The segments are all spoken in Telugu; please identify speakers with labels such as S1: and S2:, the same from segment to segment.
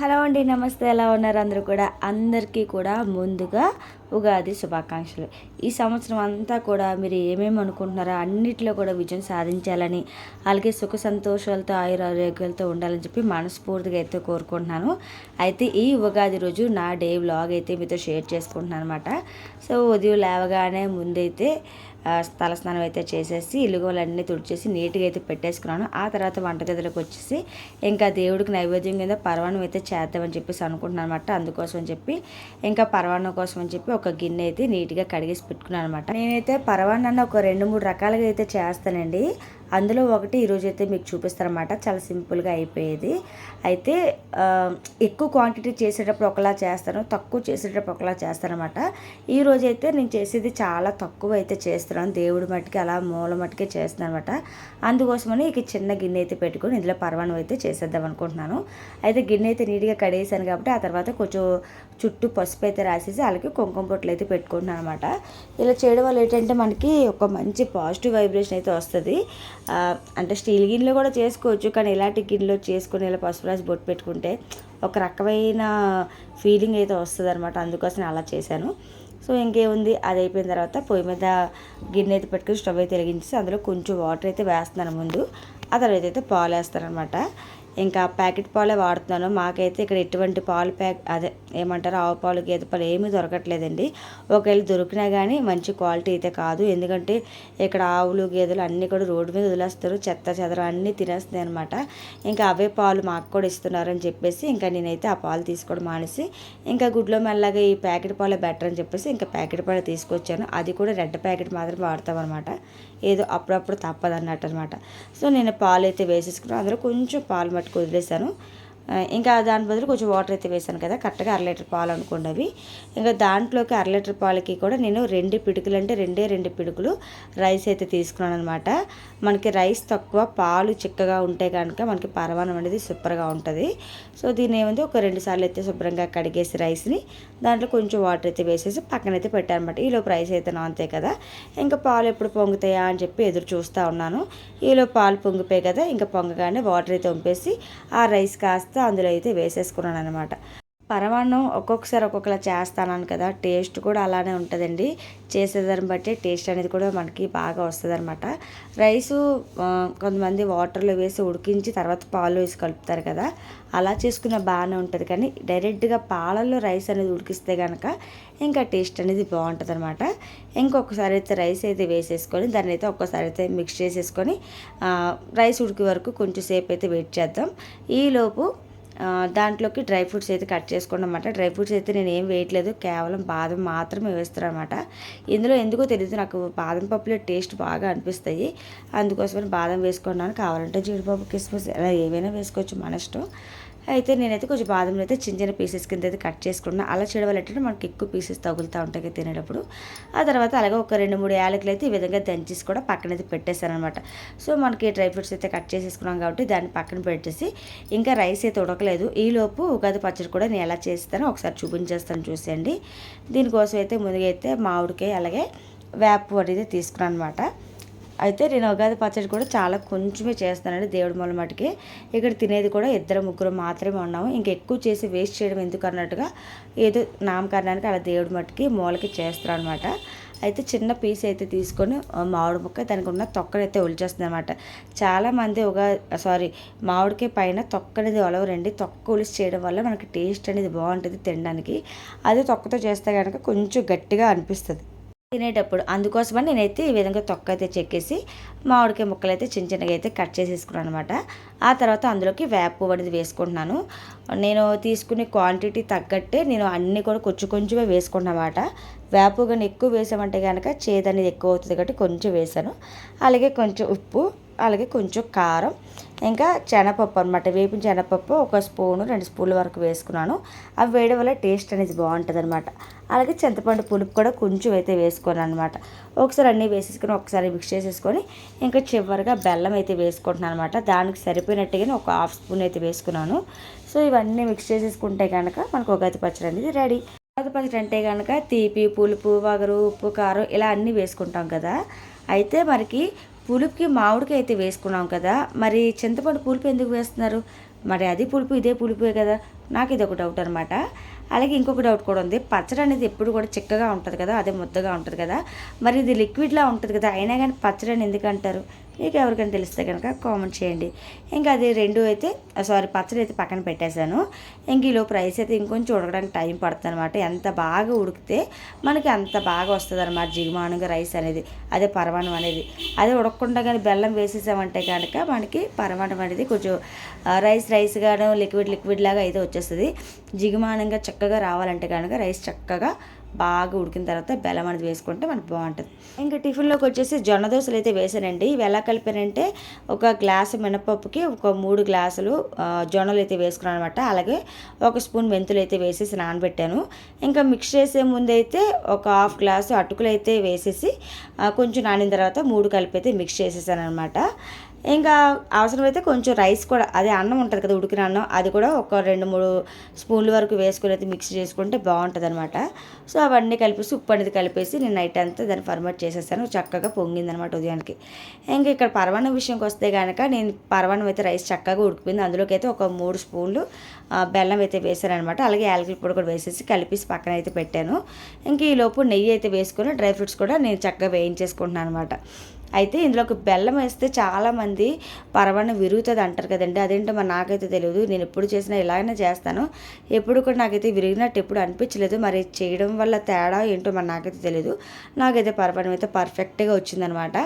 S1: హలో అండి నమస్తే. ఎలా ఉన్నారు అందరూ కూడా? అందరికీ కూడా ముందుగా ఉగాది శుభాకాంక్షలు. ఈ సంవత్సరం అంతా కూడా మీరు ఏమేమి అనుకుంటున్నారో అన్నిట్లో కూడా విజయం సాధించాలని అలాగే సుఖ సంతోషాలతో ఆయురారోగ్యాలతో ఉండాలని చెప్పి మనస్ఫూర్తిగా అయితే కోరుకుంటున్నాను. అయితే ఈ ఉగాది రోజు నా డే వ్లాగ్ అయితే మీతో షేర్ చేసుకుంటున్నాను అనమాట సో ఉదయం లేవగానే ముందైతే తలస్నానం అయితే చేసేసి ఇలుగోలన్నీ తుడిచేసి నీట్గా అయితే పెట్టేసుకున్నాను. ఆ తర్వాత వంటగదిలోకి వచ్చేసి ఇంకా దేవుడికి నైవేద్యం కింద పర్వాణం అయితే చేద్దామని చెప్పేసి అనుకుంటున్నాను అనమాట అందుకోసం అని చెప్పి ఇంకా పర్వాణం కోసం అని చెప్పి ఒక గిన్నె అయితే నీట్గా కడిగేసి పెట్టుకున్నాను అనమాట నేనైతే పరవాణాన్ని ఒక రెండు మూడు రకాలుగా అయితే చేస్తానండి. అందులో ఒకటి ఈరోజు అయితే మీకు చూపిస్తారనమాట చాలా సింపుల్గా అయిపోయేది. అయితే ఎక్కువ క్వాంటిటీ చేసేటప్పుడు ఒకలా చేస్తాను తక్కువ చేసేటప్పుడు ఒకలా చేస్తానమాట ఈ అయితే నేను చేసేది చాలా తక్కువ అయితే చేస్తున్నాను. దేవుడి మట్టుకి అలా మూల మట్టుకే చేస్తున్నాను అనమాట అందుకోసమని ఇక చిన్న గిన్నె అయితే పెట్టుకొని ఇందులో పరమాణం అయితే చేసేద్దాం అనుకుంటున్నాను. అయితే గిన్నె అయితే నీట్గా కడేసాను కాబట్టి ఆ తర్వాత కొంచెం చుట్టూ పసుపు అయితే రాసేసి అలాగే కుంకుమ పొట్లు అయితే పెట్టుకుంటున్నాను అనమాట ఇలా చేయడం వల్ల ఏంటంటే మనకి ఒక మంచి పాజిటివ్ వైబ్రేషన్ అయితే వస్తుంది. అంటే స్టీల్ గిన్నెలో కూడా చేసుకోవచ్చు కానీ ఇలాంటి గిన్నెలో చేసుకుని ఇలా పసుపు రాసి బొట్టు పెట్టుకుంటే ఒక రకమైన ఫీలింగ్ అయితే వస్తుంది అనమాట అందుకోసం అలా చేశాను. సో ఇంకేముంది? అది అయిపోయిన తర్వాత పొయ్యి మీద గిన్నె అయితే పెట్టుకుని స్టవ్ అయితే వెలిగించి అందులో కొంచెం వాటర్ అయితే వేస్తున్నాను ముందు. ఆ తర్వాత అయితే పాలు వేస్తాను అనమాట ఇంకా ప్యాకెట్ పాలే వాడుతున్నాను. మాకైతే ఇక్కడ ఎటువంటి పాలు ప్యాక్ అదే ఏమంటారు ఆవు పాలు గేదె పాలు ఏమీ దొరకట్లేదండి. ఒకవేళ దొరికినా కానీ మంచి క్వాలిటీ అయితే కాదు. ఎందుకంటే ఇక్కడ ఆవులు గేదెలు అన్నీ కూడా రోడ్డు మీద వదిలేస్తారు. చెత్త చెదరం అన్నీ తినేస్తున్నాయి అనమాట ఇంకా అవే పాలు మాకు కూడా ఇస్తున్నారని చెప్పేసి ఇంకా నేనైతే ఆ పాలు తీసుకోవడం మానేసి ఇంకా గుడ్లో మెల్లగా ఈ ప్యాకెట్ పాలే బెటర్ అని చెప్పేసి ఇంకా ప్యాకెట్ పాలు తీసుకొచ్చాను. అది కూడా రెడ్ ప్యాకెట్ మాత్రం వాడతాం అనమాట ఏదో అప్పుడప్పుడు తప్పదన్నట్టు అనమాట సో నేను పాలు అయితే వేసేసుకున్నాను. అందులో కొంచెం పాలు మట్టుకు వదిలేసాను ఇంకా దాని బదులు కొంచెం వాటర్ అయితే వేసాను కదా కరెక్ట్గా అర లీటర్ పాలు అనుకోండి అవి ఇంకా దాంట్లోకి అర లీటర్ పాలకి కూడా నేను రెండు పిడుకులు అంటే రెండే రెండు పిడుకులు రైస్ అయితే తీసుకున్నాను అనమాట మనకి రైస్ తక్కువ పాలు చిక్కగా ఉంటే కనుక మనకి పరమాణం అనేది సూపర్గా ఉంటుంది. సో దీని ఏముంది ఒక రెండు సార్లు అయితే శుభ్రంగా కడిగేసి రైస్ని దాంట్లో కొంచెం వాటర్ అయితే వేసేసి పక్కనైతే పెట్టాను అనమాట ఈలోపు రైస్ అయితే నాంతే కదా. ఇంకా పాలు ఎప్పుడు పొంగుతాయా అని చెప్పి ఎదురు చూస్తూ ఉన్నాను. ఈలో పాలు పొంగిపోయి కదా ఇంకా పొంగగానే వాటర్ అయితే వంపేసి ఆ రైస్ కాస్త అందులో అయితే వేసేసుకున్నాను అనమాట పరమాన్నం ఒక్కొక్కసారి ఒక్కొక్కలా చేస్తాను కదా టేస్ట్ కూడా అలానే ఉంటుందండి. చేసేదాన్ని బట్టి టేస్ట్ అనేది కూడా మనకి బాగా వస్తుంది అనమాట రైసు కొంతమంది వాటర్లో వేసి ఉడికించి తర్వాత పాలు వేసి కలుపుతారు కదా అలా చేసుకున్న బాగానే ఉంటుంది. కానీ డైరెక్ట్గా పాలల్లో రైస్ అనేది ఉడికిస్తే కనుక ఇంకా టేస్ట్ అనేది బాగుంటుంది అనమాట ఇంకొకసారి అయితే రైస్ అయితే వేసేసుకొని దాన్ని అయితే ఒక్కసారి అయితే మిక్స్ చేసేసుకొని రైస్ ఉడికే వరకు కొంచెం సేపు అయితే వెయిట్ చేద్దాం. ఈలోపు దాంట్లోకి డ్రై ఫ్రూట్స్ అయితే కట్ చేసుకోండి అనమాట డ్రై ఫ్రూట్స్ అయితే నేను ఏం వేయట్లేదు కేవలం బాదం మాత్రమే వేస్తాను అనమాట ఇందులో ఎందుకో తెలియదు నాకు బాదం పప్పులో టేస్ట్ బాగా అనిపిస్తాయి. అందుకోసమని బాదం వేసుకున్నాను. కావాలంటే జీడిపప్పు కిస్మిస్ అలా ఏవైనా వేసుకోవచ్చు మన ఇష్టం. అయితే నేనైతే కొంచెం బాదంలో అయితే చిన్న చిన్న పీసెస్ కింద అయితే కట్ చేసుకున్నాను అలా చేయడం వల్ల ఏంటంటే మనకి ఎక్కువ పీసెస్ తగులుతూ ఉంటాయి తినేటప్పుడు. ఆ తర్వాత అలాగే ఒక రెండు మూడు యాలకులు అయితే ఈ విధంగా దంచేసి కూడా పక్కన అయితే పెట్టేశాను అనమాట సో మనకి డ్రై ఫ్రూట్స్ అయితే కట్ చేసేసుకున్నాం కాబట్టి దాన్ని పక్కన పెట్టేసి ఇంకా రైస్ అయితే ఉడకలేదు. ఈలోపు ఉగాది పచ్చడి కూడా నేను ఎలా చేస్తానో ఒకసారి చూపించేస్తాను చూసేయండి. దీనికోసం అయితే ముందుగా అయితే మామిడికాయ అలాగే వేప అనేది తీసుకున్నాను అనమాట అయితే నేను ఉగాది పచ్చడి కూడా చాలా కొంచెమే చేస్తానండి దేవుడి మూల మటుకి. ఇక్కడ తినేది కూడా ఇద్దరు ముగ్గురు మాత్రమే ఉన్నాము. ఇంకా ఎక్కువ చేసి వేస్ట్ చేయడం ఎందుకు అన్నట్టుగా ఏదో నామకరణానికి అలా దేవుడి మట్టుకి మూలకి చేస్తాను అనమాట అయితే చిన్న పీస్ అయితే తీసుకొని మామిడి ముక్క దానికి ఉన్న తొక్కని అయితే ఒలిచేస్తుంది అనమాట చాలామంది ఒక సారీ మామిడికాయ పైన తొక్క అనేది ఒలవరండి. తొక్క ఒలిసి చేయడం వల్ల మనకి టేస్ట్ అనేది బాగుంటుంది తినడానికి. అదే తొక్కతో చేస్తే కనుక కొంచెం గట్టిగా అనిపిస్తుంది. తినేటప్పుడు అందుకోసమని నేనైతే ఈ విధంగా తొక్క అయితే చెక్కేసి మామిడికాయ ముక్కలు అయితే చిన్న చిన్నగా అయితే కట్ చేసేసుకున్నాను అనమాట ఆ తర్వాత అందులోకి వేపు అనేది వేసుకుంటున్నాను. నేను తీసుకునే క్వాంటిటీ తగ్గట్టే నేను అన్నీ కూడా కొంచెం కొంచెమే వేసుకుంటున్నా అనమాట వేప కానీ ఎక్కువ వేసామంటే కనుక చేదు అనేది ఎక్కువ అవుతుంది కాబట్టి కొంచెం వేసాను. అలాగే కొంచెం ఉప్పు అలాగే కొంచెం కారం ఇంకా శనగపప్పు అనమాట వేపిన శనగపప్పు ఒక స్పూను రెండు స్పూన్ల వరకు వేసుకున్నాను. అవి వేయడం వల్ల టేస్ట్ అనేది బాగుంటుంది అనమాట అలాగే చింతపండు పులుపు కూడా కొంచెం అయితే వేసుకోను అనమాట ఒకసారి అన్నీ వేసేసుకొని ఒకసారి మిక్స్ చేసేసుకొని ఇంకా చివరిగా బెల్లం అయితే వేసుకుంటున్నాను అనమాట దానికి సరిపోయినట్టుగానే ఒక హాఫ్ స్పూన్ అయితే వేసుకున్నాను. సో ఇవన్నీ మిక్స్ చేసేసుకుంటే కనుక మనకు ఉగాది పచ్చడి అనేది రెడీ. ఉగాది పచ్చడి అంటే కనుక తీపి పులుపు వగరు ఉప్పు కారం ఇలా అన్నీ వేసుకుంటాం కదా. అయితే మనకి పులుపుకి మామిడికాయ అయితే వేసుకున్నాం కదా. మరి చింతపండు పులుపు ఎందుకు వేస్తున్నారు? మరి అది పులుపు ఇదే పులుపే కదా. నాకు ఇది ఒక డౌట్ అనమాట అలాగే ఇంకొక డౌట్ కూడా ఉంది. పచ్చడి అనేది ఎప్పుడు కూడా చిక్కగా ఉంటుంది కదా అదే ముద్దగా ఉంటుంది కదా. మరి ఇది లిక్విడ్లా ఉంటుంది కదా అయినా కానీ పచ్చడి అని ఎందుకు అంటారు? మీకు ఎవరికైనా తెలిస్తే కనుక కామెంట్ చేయండి. ఇంకా అది రెండు అయితే సారీ పచ్చడి అయితే పక్కన పెట్టేశాను. ఇంక ఈ లోపు రైస్ అయితే ఇంకొంచెం ఉడకడానికి టైం పడుతుంది అనమాట ఎంత బాగా ఉడికితే మనకి అంత బాగా వస్తుంది అనమాట జిగుమానుగా రైస్ అనేది. అదే పరమాణం అనేది. అదే ఉడకకుండా కానీ బెల్లం వేసేసామంటే కనుక మనకి పరమాణం అనేది కొంచెం రైస్ రైస్ గాను లిక్విడ్ లిక్విడ్ లాగా అయితే వచ్చేస్తుంది. జిగుమానంగా చక్కగా రావాలంటే కనుక రైస్ చక్కగా బాగా ఉడికిన తర్వాత బెల్లం అనేది వేసుకుంటే మనకు బాగుంటుంది. ఇంకా టిఫిన్లోకి వచ్చేసి జొన్న దోశలు అయితే వేసానండి. ఇవి ఎలా కలిపానంటే ఒక గ్లాసు మినపప్పుకి ఒక మూడు గ్లాసులు జొన్నలు అయితే వేసుకున్నాను అనమాట అలాగే ఒక స్పూన్ మెంతులు అయితే వేసేసి నానబెట్టాను. ఇంకా మిక్స్ చేసే ముందు అయితే ఒక హాఫ్ గ్లాసు అటుకులు అయితే వేసేసి కొంచెం నానిన తర్వాత మూడు కలిపి అయితే మిక్స్ చేసేసాను అనమాట ఇంకా అవసరమైతే కొంచెం రైస్ కూడా అదే అన్నం ఉంటుంది కదా ఉడికిన అన్నం అది కూడా ఒక రెండు మూడు స్పూన్ల వరకు వేసుకుని అయితే మిక్స్ చేసుకుంటే బాగుంటుంది అనమాట సో అవన్నీ కలిపేసి ఉప్పు అనేది కలిపేసి నేను నైట్ అంతా దాన్ని ఫర్మట్ చేసేసాను. చక్కగా పొంగింది అనమాట ఉదయానికి. ఇంకా ఇక్కడ పరమాన్నం విషయంకి వస్తే కనుక నేను పరమాన్నం అయితే రైస్ చక్కగా ఉడికిపోయింది. అందులోకి అయితే ఒక మూడు స్పూన్లు బెల్లం అయితే వేసాను అనమాట అలాగే యాలకుల పొడి కూడా వేసేసి కలిపేసి పక్కన అయితే పెట్టాను. ఇంక ఈ లోపు నెయ్యి అయితే వేసుకొని డ్రై ఫ్రూట్స్ కూడా నేను చక్కగా వేయించేసుకుంటున్నాను అనమాట అయితే ఇందులోకి బెల్లం వేస్తే చాలామంది పరమాన్నం విరుగుతుంది అంటారు కదండి. అదేంటో మరి నాకైతే తెలియదు నేను ఎప్పుడు చేసినా ఇలాగనే చేస్తాను. ఎప్పుడు కూడా నాకైతే విరిగినట్టు ఎప్పుడు అనిపించలేదు. మరి చేయడం వల్ల తేడా ఏంటో మరి నాకైతే తెలియదు నాకైతే పరమాన్నం అయితే పర్ఫెక్ట్గా వచ్చిందనమాట.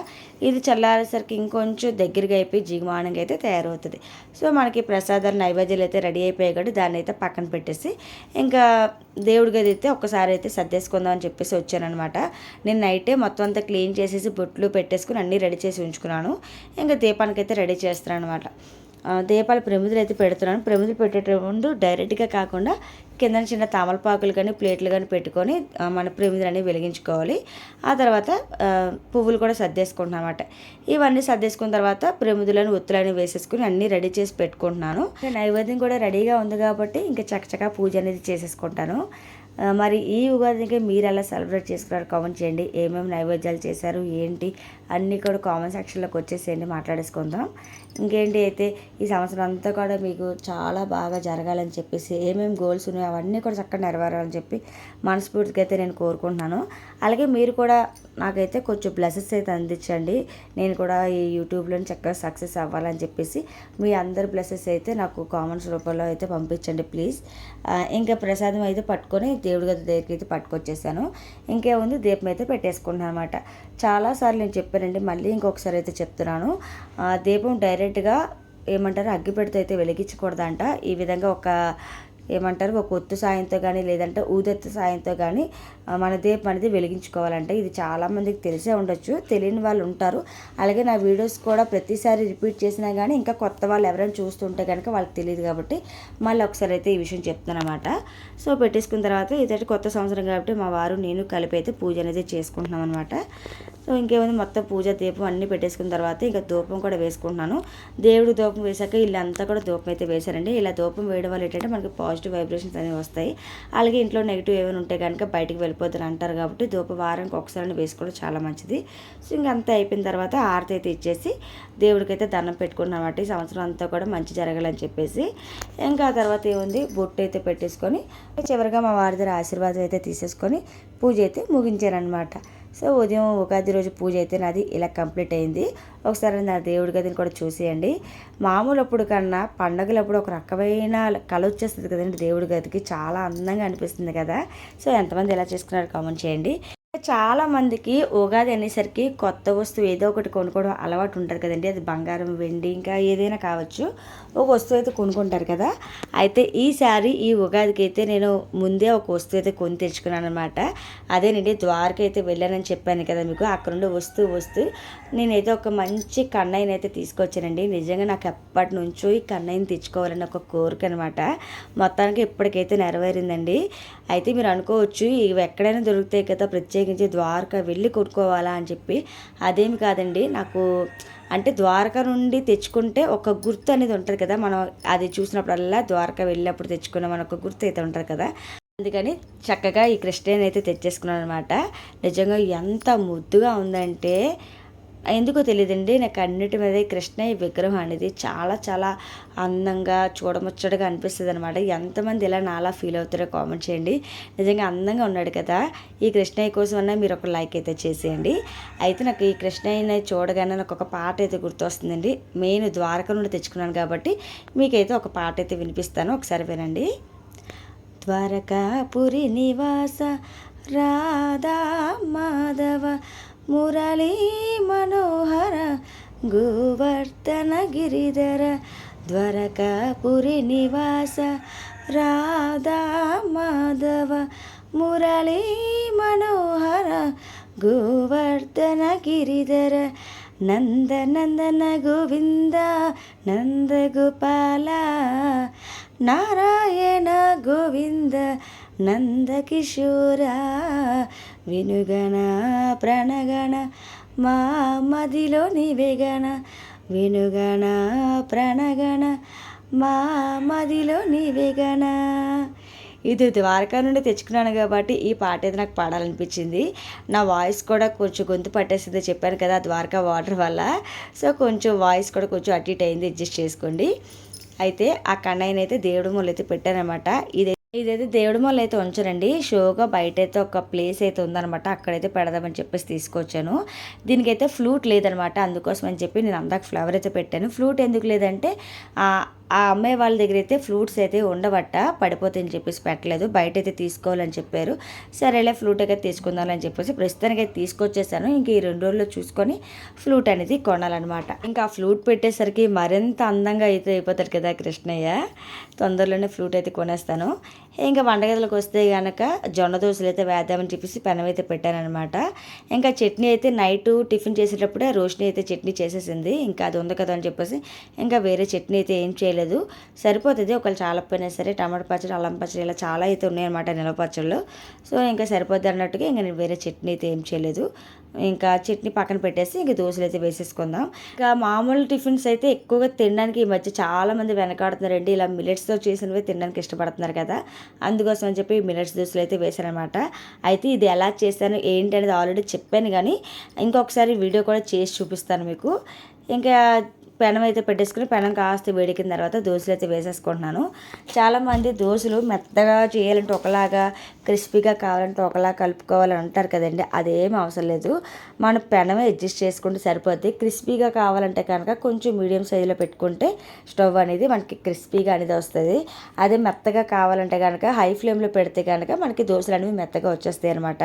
S1: ఇది చల్లారేసరికి ఇంకొంచెం దగ్గరగా అయిపోయి జిగుమానంగా అయితే తయారవుతుంది. సో మనకి ప్రసాదాలు నైవేద్యాలు అయితే రెడీ అయిపోయాయి కాబట్టి దాన్ని అయితే పక్కన పెట్టేసి ఇంకా దేవుడి గది అయితే ఒక్కసారి అయితే సర్దేసుకుందాం అని చెప్పేసి వచ్చానమాట నేను నైటే మొత్తం అంతా క్లీన్ చేసేసి బొట్లు పెట్టేసుకుని అన్నీ రెడీ చేసి ఉంచుకున్నాను. ఇంకా దీపానికి అయితే రెడీ చేస్తున్నాను అనమాట దీపాలు ప్రమిదులు అయితే పెడుతున్నాను. ప్రమిదులు పెట్టే ముందు డైరెక్ట్గా కాకుండా కింద చిన్న తామలపాకులు కానీ ప్లేట్లు కానీ పెట్టుకొని మన ప్రమిదులు అనేవి వెలిగించుకోవాలి. ఆ తర్వాత పువ్వులు కూడా సర్దేసుకుంటున్నాను అనమాట ఇవన్నీ సర్దేసుకున్న తర్వాత ప్రమిదులను ఒత్తులని వేసేసుకుని అన్నీ రెడీ చేసి పెట్టుకుంటున్నాను. నైవేద్యం కూడా రెడీగా ఉంది కాబట్టి ఇంకా చక్కచక్క పూజ అనేది చేసేసుకుంటాను. మరి ఈ ఉగాదికి మీరు ఎలా సెలబ్రేట్ చేసుకున్నారు? కామెంట్ చేయండి. ఏమేమి నైవేద్యాలు చేశారు? ఏంటి? అన్నీ కూడా కామెంట్ సెక్షన్లోకి వచ్చేసేయండి. మాట్లాడేసుకుందాం. ఇంకేంటి అయితే ఈ సంవత్సరం అంతా కూడా మీకు చాలా బాగా జరగాలని చెప్పేసి ఏమేమి గోల్స్ ఉన్నాయో అవన్నీ కూడా చక్కగా నెరవేరాలని చెప్పి మనస్ఫూర్తిగా అయితే నేను కోరుకుంటున్నాను. అలాగే మీరు కూడా నాకైతే కొంచెం బ్లెసెస్ అయితే అందించండి. నేను కూడా ఈ యూట్యూబ్లో చక్కగా సక్సెస్ అవ్వాలని చెప్పేసి మీ అందరి బ్లెసెస్ అయితే నాకు కామెంట్స్ రూపంలో అయితే పంపించండి ప్లీజ్ ఇంకా ప్రసాదం అయితే పట్టుకొని దేవుడి గది దగ్గరికి అయితే పట్టుకొచ్చేసాను. ఇంకేముంది? దీపం అయితే పెట్టేసుకుంటున్నాను అనమాట చాలాసార్లు నేను చెప్పానండి మళ్ళీ ఇంకొకసారి అయితే చెప్తున్నాను. దీపం డైరెక్ట్గా ఏమంటారు అగ్గిపెడితే అయితే వెలిగించకూడదంట. ఈ విధంగా ఒక ఏమంటారు? ఒక ఒత్తు సాయంతో కానీ లేదంటే ఊదెత్తు సాయంతో కానీ మన దీపం అనేది వెలిగించుకోవాలంటే ఇది చాలామందికి తెలిసే ఉండొచ్చు తెలియని వాళ్ళు ఉంటారు. అలాగే నా వీడియోస్ కూడా ప్రతిసారి రిపీట్ చేసినా కానీ ఇంకా కొత్త వాళ్ళు ఎవరైనా చూస్తుంటే కనుక వాళ్ళకి తెలియదు కాబట్టి మళ్ళీ ఒకసారి అయితే ఈ విషయం చెప్తాను అనమాట సో పెట్టేసుకున్న తర్వాత ఇదైతే కొత్త సంవత్సరం కాబట్టి మా వారు నేను కలిపి అయితే పూజ అనేది చేసుకుంటున్నాం అనమాట సో ఇంకేముంది? మొత్తం పూజ దీపం అన్నీ పెట్టేసుకున్న తర్వాత ఇంకా ధూపం కూడా వేసుకుంటున్నాను. దేవుడు ధూపం వేసాక వీళ్ళంతా కూడా ధూపం అయితే వేశారండి. ఇలా ధూపం వేయడం వల్ల ఏంటంటే మనకి పాజిటివ్ వైబ్రేషన్స్ అనేవి వస్తాయి. అలాగే ఇంట్లో నెగిటివ్ ఏమైనా ఉంటే కనుక బయటికి వెళ్ళిపోతారు అంటారు కాబట్టి ధూప వారానికి ఒకసారి వేసుకోవడం చాలా మంచిది. సో ఇంక అంతా అయిపోయిన తర్వాత ఆరతి అయితే ఇచ్చేసి దేవుడికి అయితే దండం పెట్టుకున్నాం కాబట్టి సంవత్సరం అంతా కూడా మంచి జరగాలని చెప్పేసి. ఇంకా తర్వాత ఏముంది? బొట్టు అయితే పెట్టేసుకొని చివరిగా మా వారి దగ్గర ఆశీర్వాదం అయితే తీసేసుకొని పూజ అయితే ముగించారనమాట సో ఉదయం ఉగాది రోజు పూజ అయితే నాది ఇలా కంప్లీట్ అయింది. ఒకసారి నా దేవుడి గదిని కూడా చూసేయండి. మామూలప్పుడు కన్నా పండగలప్పుడు ఒక రకమైన కళ వచ్చేస్తుంది కదండి దేవుడి గదికి. చాలా అందంగా అనిపిస్తుంది కదా. సో ఎంతమంది ఎలా చేసుకున్నారు కామెంట్ చేయండి. చాలా మందికి ఉగాది అనేసరికి కొత్త వస్తువు ఏదో ఒకటి కొనుక్కోవడం అలవాటు ఉంటుంది కదండి. అది బంగారం వెండి ఇంకా ఏదైనా కావచ్చు. ఒక వస్తువు అయితే కొనుక్కుంటారు కదా. అయితే ఈసారి ఈ ఉగాదికి అయితే నేను ముందే ఒక వస్తువు అయితే కొని తెచ్చుకున్నాను అనమాట అదేనండి ద్వారక అయితే వెళ్ళానని చెప్పాను కదా మీకు. అక్కడ నుండి వస్తూ వస్తూ నేనైతే ఒక మంచి కన్నయ్యని అయితే తీసుకొచ్చానండి. నిజంగా నాకు ఎప్పటి నుంచో ఈ కన్నయ్యని తెచ్చుకోవాలని ఒక కోరిక అనమాట మొత్తానికి ఇప్పటికైతే నెరవేరిందండి. అయితే మీరు అనుకోవచ్చు ఇవి ఎక్కడైనా దొరుకుతాయి కదా ప్రత్యేకించి ద్వారక వెళ్ళి కొట్టుకోవాలా అని చెప్పి అదేమి కాదండి నాకు అంటే ద్వారక నుండి తెచ్చుకుంటే ఒక గుర్తు అనేది ఉంటుంది కదా మనం అది చూసినప్పుడల్లా ద్వారక వెళ్ళినప్పుడు తెచ్చుకున్న మన ఒక గుర్తు అయితే ఉంటుంది కదా. అందుకని చక్కగా ఈ క్రిస్టియన్ అయితే తెచ్చేసుకున్నాను అనమాట నిజంగా ఎంత ముద్దుగా ఉందంటే ఎందుకో తెలియదండి నాకు అన్నిటి మీద ఈ కృష్ణయ్య విగ్రహం అనేది చాలా చాలా అందంగా చూడముచ్చటగా అనిపిస్తుంది అనమాట ఎంతమంది ఇలా నాలా ఫీల్ అవుతారో కామెంట్ చేయండి. నిజంగా అందంగా ఉన్నాడు కదా. ఈ కృష్ణయ్య కోసం అన్నా మీరు ఒక లైక్ అయితే చేసేయండి. అయితే నాకు ఈ కృష్ణయ్యని చూడగానే నాకు ఒక పాట అయితే గుర్తొస్తుందండి. మెయిన్ ద్వారక నుండి తెచ్చుకున్నాను కాబట్టి మీకైతే ఒక పాట అయితే వినిపిస్తాను. ఒకసారి వినండి. ద్వారకాపురి నివాస రాధా మాధవ మురళీ మనోహర గోవర్ధన గిరిధర ద్వారకాపురి నివాస రాధా మాధవ మురళీ మనోహర గోవర్ధన గిరిధర నంద నందన గోవింద నంద గోపాల నారాయణ గోవింద నందకిశోర వినుగణ ప్రణగణ మా మదిలో నివేగణ వినుగణ ప్రణగణ మా మదిలో నివేగణ ఇది ద్వారకా నుండి తెచ్చుకున్నాను కాబట్టి ఈ పాట అయితే నాకు పాడాలనిపించింది. నా వాయిస్ కూడా కొంచెం గొంతు పట్టేసింది చెప్పాను కదా ద్వారకా వాటర్ వల్ల. సో కొంచెం వాయిస్ కూడా కొంచెం అటు ఇటు అయింది అడ్జస్ట్ చేసుకోండి. అయితే ఆ కన్నయ్యనైతే దేవుడు మొదలు అయితే పెట్టానమాట ఇది ఇదైతే దేవుడి మొల్ల అయితే ఉంచరండి. షోగా బయట అయితే ఒక ప్లేస్ అయితే ఉందనమాట అక్కడైతే పెడదామని చెప్పేసి తీసుకొచ్చాను. దీనికైతే ఫ్లూట్ లేదనమాట అందుకోసం అని చెప్పి నేను అందాక ఫ్లవర్ అయితే పెట్టాను. ఫ్లూట్ ఎందుకు లేదంటే ఆ అమ్మాయి వాళ్ళ దగ్గర అయితే ఫ్లూట్స్ అయితే ఉండబట్ట పడిపోతాయని చెప్పేసి పెట్టలేదు. బయట అయితే తీసుకోవాలని చెప్పారు. సరేలే ఫ్లూట్ అయితే తీసుకుందామని చెప్పేసి ప్రస్తుతానికి అయితే తీసుకొచ్చేసాను. ఇంక ఈ రెండు రోజుల్లో చూసుకొని ఫ్లూట్ అనేది కొనాలన్నమాట. ఇంకా ఆ ఫ్లూట్ పెట్టేసరికి మరింత అందంగా అయితే అయిపోతాడు కదా కృష్ణయ్య. తొందరలోనే ఫ్లూట్ అయితే కొనేస్తాను. ఇంకా వంటగదిలోకి వస్తే కనుక జొన్న దోశలు అయితే వేద్దామని చెప్పేసి పెనం అయితే పెట్టానమాట ఇంకా చట్నీ అయితే నైట్ టిఫిన్ చేసేటప్పుడే రోషిని అయితే చట్నీ చేసేసింది. ఇంకా అది ఉంది కదా అని చెప్పేసి ఇంకా వేరే చట్నీ అయితే ఏం చేయలేదు. సరిపోతుంది. ఒకళ్ళు చాలా పోయినా సరే టమాటా పచ్చడి అల్లం పచ్చడి ఇలా చాలా అయితే ఉన్నాయన్నమాట నిలవ పచ్చళ్ళు. సో ఇంకా సరిపోద్ది అన్నట్టుగా ఇంకా నేను వేరే చట్నీ అయితే ఏం చేయలేదు. ఇంకా చట్నీ పక్కన పెట్టేసి ఇంకా దోశలు అయితే వేసేసుకుందాం. ఇంకా మామూలు టిఫిన్స్ అయితే ఎక్కువగా తినడానికి ఈ మధ్య చాలా మంది వెనకాడుతున్నారండి. ఇలా మిలెట్స్తో చేసినవి తినడానికి ఇష్టపడుతున్నారు కదా. అందుకోసం అని చెప్పి మిలెట్స్ దోశలు అయితే వేశారనమాట అయితే ఇది ఎలా చేశాను ఏంటి అనేది ఆల్రెడీ చెప్పాను కానీ ఇంకొకసారి వీడియో కూడా చేసి చూపిస్తాను మీకు. ఇంకా పెనం అయితే పెట్టేసుకుని పెనం కాస్త వేడికిన తర్వాత దోశలు అయితే వేసేసుకుంటున్నాను. చాలామంది దోశలు మెత్తగా చేయాలంటే ఒకలాగా క్రిస్పీగా కావాలంటే ఒకలా కలుపుకోవాలని అంటారు కదండి అదేం అవసరం లేదు. మనం పెనమే అడ్జస్ట్ చేసుకుంటే సరిపోద్ది. క్రిస్పీగా కావాలంటే కనుక కొంచెం మీడియం సైజులో పెట్టుకుంటే స్టవ్ అనేది మనకి క్రిస్పీగా అనేది వస్తుంది. అదే మెత్తగా కావాలంటే కనుక హై ఫ్లేమ్లో పెడితే కనుక మనకి దోశలు అనేవి మెత్తగా వచ్చేస్తాయి అనమాట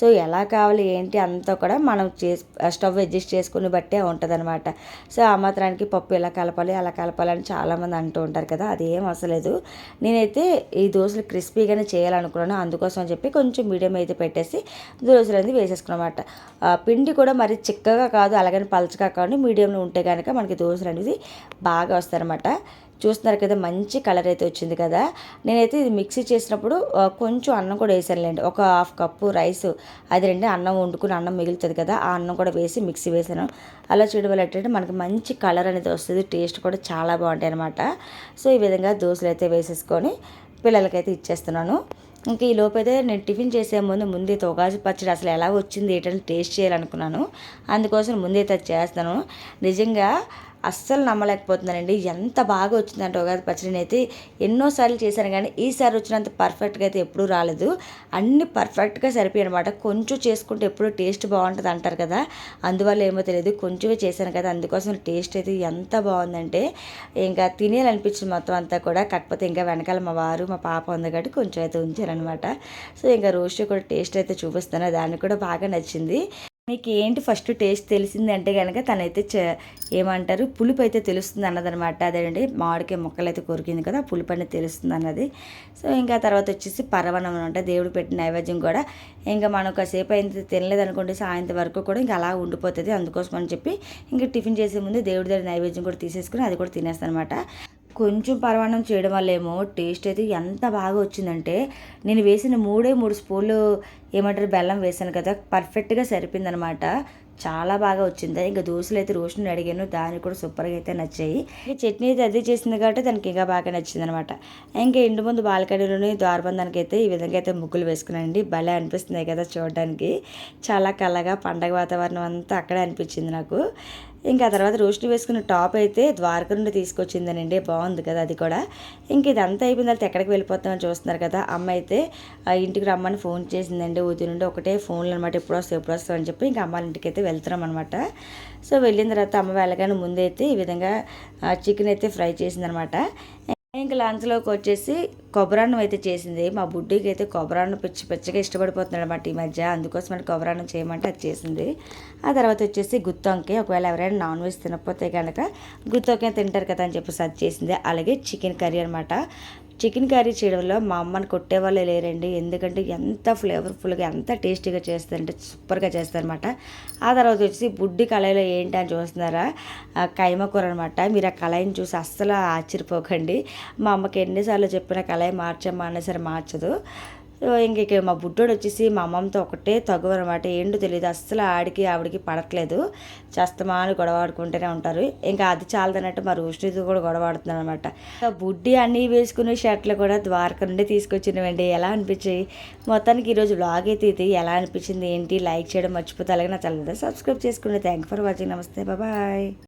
S1: సో ఎలా కావాలి ఏంటి అంతా కూడా మనం చే స్టవ్ అడ్జస్ట్ చేసుకుని బట్టే ఉంటుంది అనమాట సో ఆ మాత్రం సాయంత్రానికి పప్పు ఎలా కలపాలి అలా కలపాలని చాలామంది అంటూ ఉంటారు కదా అది ఏం అసలేదు నేనైతే ఈ దోశలు క్రిస్పీగానే చేయాలనుకున్నాను అందుకోసం అని చెప్పి కొంచెం మీడియం అయితే పెట్టేసి దోశలు అనేది వేసేసుకున్నమాట. పిండి కూడా మరి చిక్కగా కాదు అలాగని పలచగా కాదు మీడియంలో ఉంటే కనుక మనకి దోశలు అనేది బాగా వస్తాయన్నమాట. చూస్తున్నారు కదా మంచి కలర్ అయితే వచ్చింది కదా. నేనైతే ఇది మిక్సీ చేసినప్పుడు కొంచెం అన్నం కూడా వేసానులేండి. ఒక హాఫ్ కప్పు రైస్ అది రెండు అన్నం వండుకుని అన్నం మిగులుతుంది కదా ఆ అన్నం కూడా వేసి మిక్సీ వేసాను. అలా చేయడం వల్ల ఏంటంటే మనకి మంచి కలర్ అనేది వస్తుంది టేస్ట్ కూడా చాలా బాగుంటాయి అనమాట సో ఈ విధంగా దోశలు అయితే వేసేసుకొని పిల్లలకైతే ఇచ్చేస్తున్నాను. ఇంకా ఈ లోపైతే నేను టిఫిన్ చేసే ముందు ముందే తోగాజు పచ్చడి అసలు ఎలా వచ్చింది ఏంటంటే టేస్ట్ చేయాలనుకున్నాను. అందుకోసం ముందైతే చేస్తాను నిజంగా అస్సలు నమ్మలేకపోతున్నానండి. ఎంత బాగా వచ్చిందంటే ఉగాది పచ్చడిని అయితే ఎన్నోసార్లు చేశాను కానీ ఈసారి వచ్చినంత పర్ఫెక్ట్గా అయితే ఎప్పుడూ రాలేదు. అన్ని పర్ఫెక్ట్గా సరిపోయి అనమాట కొంచెం చేసుకుంటే ఎప్పుడు టేస్ట్ బాగుంటుంది అంటారు కదా. అందువల్ల ఏమో తెలియదు. కొంచెమే చేశాను కదా. అందుకోసం టేస్ట్ అయితే ఎంత బాగుందంటే ఇంకా తినేయాలనిపించింది మొత్తం అంతా కూడా. కాకపోతే ఇంకా వెనకాల మా వారు మా పాప ఉంది కాబట్టి కొంచెం అయితే ఉంచారనమాట సో ఇంకా రోస్ట్ కూడా టేస్ట్ అయితే చూపిస్తాను. దానికి కూడా బాగా నచ్చింది. మీకు ఏంటి ఫస్ట్ టేస్ట్ తెలిసింది అంటే కనుక తనైతే ఏమంటారు పులుపు అయితే తెలుస్తుంది అన్నదనమాట అదేంటి మామిడికాయ మొక్కలు అయితే కొరికింది కదా పులుపు అనేది తెలుస్తుంది అన్నది సో ఇంకా తర్వాత వచ్చేసి పరవనం అనమాట దేవుడు పెట్టిన నైవేద్యం కూడా. ఇంకా మనం కాసేపు అయితే తినలేదనుకోండి సాయంత్రం వరకు కూడా ఇంకా అలా ఉండిపోతుంది. అందుకోసం అని చెప్పి ఇంకా టిఫిన్ చేసే ముందు దేవుడి దగ్గర నైవేద్యం కూడా తీసేసుకుని అది కూడా తినేస్తాను అనమాట కొంచెం పరమాణం చేయడం వల్ల ఏమో టేస్ట్ అయితే ఎంత బాగా వచ్చిందంటే నేను వేసిన మూడే మూడు స్పూన్లు ఏమంటారు? బెల్లం వేసాను కదా పర్ఫెక్ట్గా సరిపోయిందనమాట చాలా బాగా వచ్చింది. ఇంకా దోశలు అయితే రోషన్ని అడిగాను. దానికి కూడా సూపర్గా అయితే నచ్చాయి. చట్నీ అయితే అదే చేసింది కాబట్టి దానికి ఇంకా బాగా నచ్చింది అనమాట ఇంకా ఇంటి ముందు బాల్కనీలోని ద్వారబంధానికి అయితే ఈ విధంగా అయితే ముగ్గులు వేసుకున్నానండి. భలే అనిపిస్తున్నాయి కదా చూడడానికి. చాలా కళ్ళగా పండగ వాతావరణం అంతా అక్కడే అనిపించింది నాకు. ఇంకా తర్వాత రోషిని వేసుకున్న టాప్ అయితే ద్వారక నుండి తీసుకొచ్చిందనండి. బాగుంది కదా అది కూడా. ఇంక ఇదంతా అయిపోయిన తర్వాత ఎక్కడికి వెళ్ళిపోతామని చూస్తున్నారు కదా అమ్మ అయితే ఇంటికి రమ్మని ఫోన్ చేసిందండి. ఊతి నుండి ఒకటే ఫోన్లు అనమాట ఎప్పుడు వస్తాయి ఎప్పుడు వస్తావు అని చెప్పి ఇంకా అమ్మ ఇంటికి అయితే వెళ్తున్నాం అనమాట సో వెళ్ళిన తర్వాత అమ్మ వెళ్ళగానే ముందైతే ఈ విధంగా చికెన్ అయితే ఫ్రై చేసిందనమాట ఇంకా లంచ్లోకి వచ్చేసి కొబ్బరాన్నం అయితే చేసింది. మా బుడ్డికి అయితే కొబ్బరాన్నం పిచ్చి పిచ్చిగా ఇష్టపడిపోతున్నాడు అనమాట ఈ మధ్య. అందుకోసం అని కొబ్బరాన్నం చేయమంటే అది చేసింది. ఆ తర్వాత వచ్చేసి గుత్తొంకాయ ఒకవేళ ఎవరైనా నాన్ వెజ్ తినకపోతే కనుక గుత్తొంకాయ తింటారు కదా అని చెప్పేసి అది చేసింది. అలాగే చికెన్ కర్రీ అనమాట చికెన్ కర్రీ చేయడంలో మా అమ్మని కొట్టేవాళ్ళే లేరండి. ఎందుకంటే ఎంత ఫ్లేవర్ఫుల్గా ఎంత టేస్టీగా చేస్తారంటే సూపర్గా చేస్తారనమాట ఆ తర్వాత వచ్చేసి బుడ్డి కళాయిలో ఏంటి అని చూస్తున్నారా? కైమ కూర అనమాట మీరు ఆ కళాయిని చూసి అస్సలు ఆశ్చర్యపోకండి. మా అమ్మకి ఎన్నిసార్లు చెప్పిన కళాయి మార్చమ్మా అనేసరి సరే మార్చదు. సో ఇంక ఇక మా బుడ్డోడు వచ్చేసి మా అమ్మమ్మతో ఒకటే తగ్గు అనమాట ఏంటో తెలియదు అస్సలు ఆడికి ఆవిడకి పడట్లేదు. చేస్తమా అని గొడవ ఆడుకుంటూనే ఉంటారు. ఇంకా అది చాలదన్నట్టు మా రోషితో కూడా గొడవ ఆడుతున్నాను అనమాట బుడ్డి అన్నీ వేసుకునే షర్ట్లు కూడా ద్వారక నుండి తీసుకొచ్చినవండి. ఎలా అనిపించాయి? మొత్తానికి ఈరోజు బ్లాగ్ అయితే ఇది. ఎలా అనిపించింది ఏంటి? లైక్ చేయడం మర్చిపోతే అలాగే నా ఛానల్ సబ్స్క్రైబ్ చేసుకోండి thank for watching. Namaste. Bye.